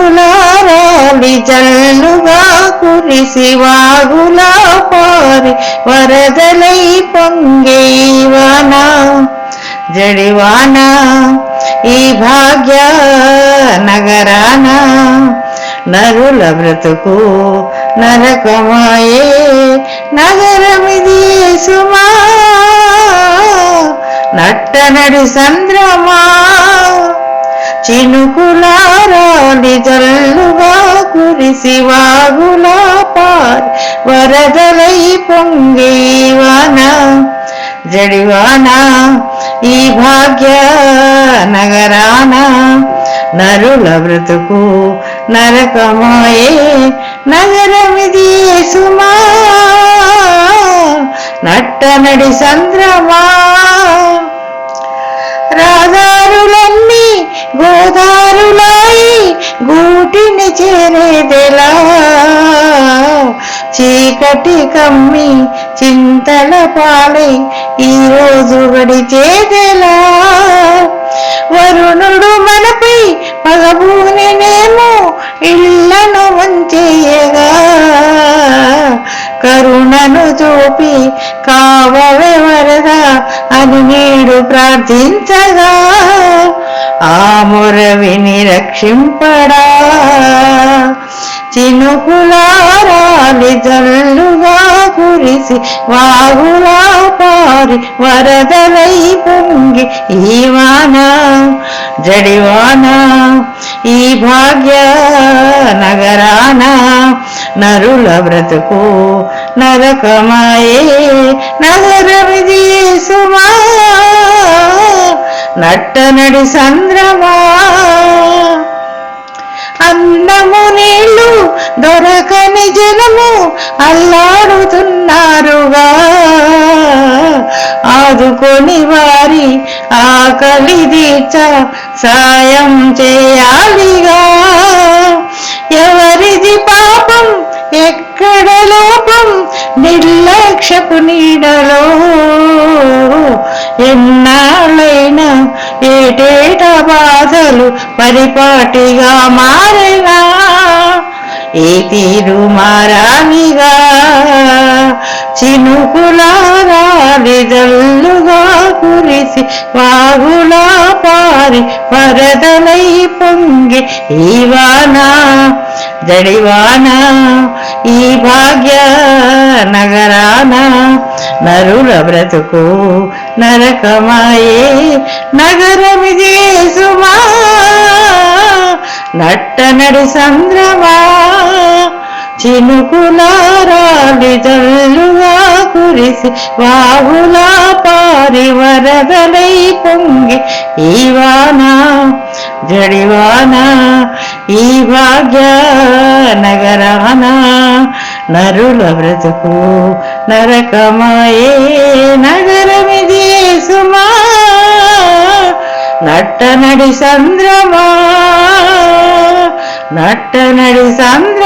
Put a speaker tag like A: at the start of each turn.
A: చినుకులారాలి జల్లుగా కురిసి వాగులా పారి వరదలై పొంగేవాన జడివాన ఈ భాగ్య నగరాన నరుల బ్రతుకు నరకమాయే నగరమిది సుమా నట్టనడి సంద్రమా చినుకులారాలి జల్లుగా కురిసి వాగులా పారి వరదలై పొంగేవాన జడివాన ఈ భాగ్య నగరాన నరుల బ్రతుకు నరకమాయే నగరమిది సుమా నట్టనడి సంద్రమా. రాధారుల గోదారులై గూటిని చేరేదెలా? చీకటి కమ్మి చింతల పాలై ఈరోజు గడిచేదెలా? వరుణుడు మనపై పగబూనేమో ఇళ్ళను వంచేయగా? కరుణను చూపి కావవే వరద అని నేడు ప్రార్థించగా? ఆ రక్షింపడా చినుకులారాలి జల్లుగా కురిసి వాగులా పారి వరదలై పొంగి ఈ వాన జడివాన ఈ భాగ్య నగరాన నరుల బ్రతుకు నరకమాయే నగరమిది సుమా. నట్టనడి సంద్రమా? అన్నము నీళ్ళు దొరకని జనము అల్లాడుతున్నారుగా. ఆదుకొని వారి ఆకలి తీర్చ సాయం చేయాలిగా. ఎవరిది పాపం? ఎక్కడ లోపం? నిర్లక్ష్యపు నీడలో. ఎన్నాళ్ళైనా ఏటేట బాధలు పరిపాటిగా మారేనా ఏ తీరు మారానిగా చినుకులారా విదల్లుగా కురిసి వాగులా పారి వరదలై పొంగి ఈ వానా జడివాన ఈ భాగ్య నగరాన నరుల బ్రతుకు నరకమాయే నగరమిదే సుమా నట్టనడి సంద్రమా చినుకులారాలి జల్లుగా కురిసి వాగులా పారి వరదలై పొంగి ఈ వాన జడివాన ఈ భాగ్య నగరాన నరుల బ్రతుకు నరకమాయే నగరం నట్టనడి సంద్రమా నట్టనడి సంద్రమా